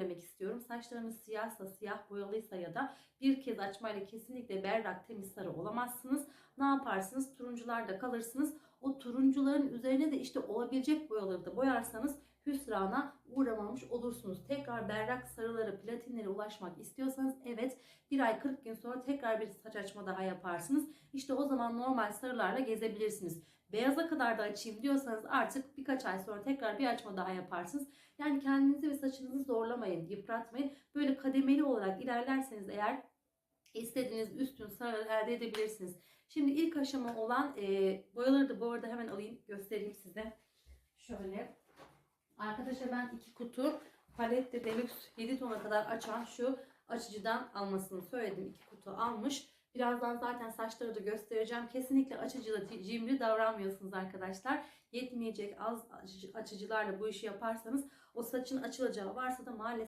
demek istiyorum. Saçlarınız siyahsa, siyah boyalıysa ya da bir kez açmayla kesinlikle berrak temiz sarı olamazsınız. Ne yaparsınız? Turuncularda kalırsınız. O turuncuların üzerine de işte olabilecek boyaları da boyarsanız hüsrana uğramamış olursunuz. Tekrar berrak sarılara, platinlere ulaşmak istiyorsanız evet bir ay 40 gün sonra tekrar bir saç açma daha yaparsınız. İşte o zaman normal sarılarla gezebilirsiniz. Beyaza kadar da açayım diyorsanız artık birkaç ay sonra tekrar bir açma daha yaparsınız. Yani kendinizi ve saçınızı zorlamayın, yıpratmayın. Böyle kademeli olarak ilerlerseniz eğer istediğiniz üstün sarıları elde edebilirsiniz. Şimdi ilk aşama olan e, boyaları da bu arada hemen alayım göstereyim size. Şöyle. Arkadaşlar ben iki kutu palette deluxe 7 tona kadar açan şu açıcıdan almasını söyledim. İki kutu almış. Birazdan zaten saçları da göstereceğim. Kesinlikle açıcıda cimri davranmıyorsunuz arkadaşlar. Yetmeyecek az açıcılarla bu işi yaparsanız o saçın açılacağı varsa da maalesef